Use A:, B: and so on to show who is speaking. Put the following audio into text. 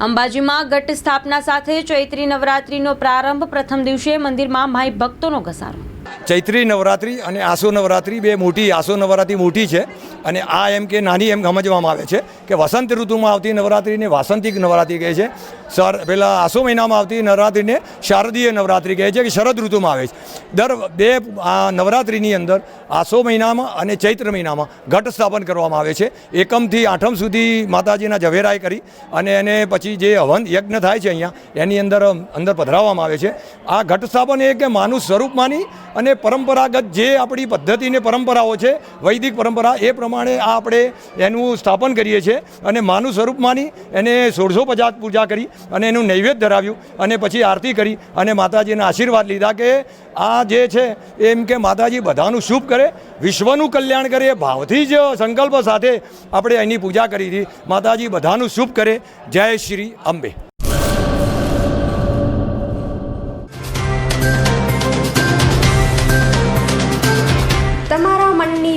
A: અંબાજીમાં ઘટ સ્થાપના સાથે ચૈત્રી નવરાત્રીનો પ્રારંભ પ્રથમ દિવસે મંદિરમાં માઈ ભક્તોનો ઘસારો.
B: ચૈત્રી નવરાત્રિ અને આસો નવરાત્રિ બે મોટી, આસો નવરાત્રિ મોટી છે અને આ એમ કે નાની એમ સમજવામાં આવે છે કે વસંત ઋતુમાં આવતી નવરાત્રિને વાસંતિક નવરાત્રિ કહે છે. સર પહેલાં આસો મહિનામાં આવતી નવરાત્રિને શારદીય નવરાત્રિ કહે છે કે શરદ ઋતુમાં આવે છે. દર બે, આ નવરાત્રિની અંદર આસો મહિનામાં અને ચૈત્ર મહિનામાં ઘટ સ્થાપન કરવામાં આવે છે. એકમથી આઠમ સુધી માતાજીના ઝવેરાએ કરી અને એને પછી જે હવન યજ્ઞ થાય છે અહીંયા, એની અંદર અંદર પધરાવવામાં આવે છે. આ ઘટ સ્થાપન એ કે માનું સ્વરૂપ માની અને પરંપરાગત જે આપણી પદ્ધતિની પરંપરાઓ છે, વૈદિક પરંપરા, એ પ્રમાણે આ આપણે એનું સ્થાપન કરીએ છીએ. અને માનું સ્વરૂપ માની, એને સોળસો પચાસ પૂજા કરી અને એનું નૈવેદ્ય ધરાવ્યું અને પછી આરતી કરી અને માતાજીના આશીર્વાદ લીધા કે આ જે છે, એમ કે માતાજી બધાનું શુભ કરે, વિશ્વનું કલ્યાણ કરે, એ ભાવથી જ સંકલ્પ સાથે આપણે એની પૂજા કરી હતી. માતાજી બધાનું શુભ કરે. જય શ્રી અંબે.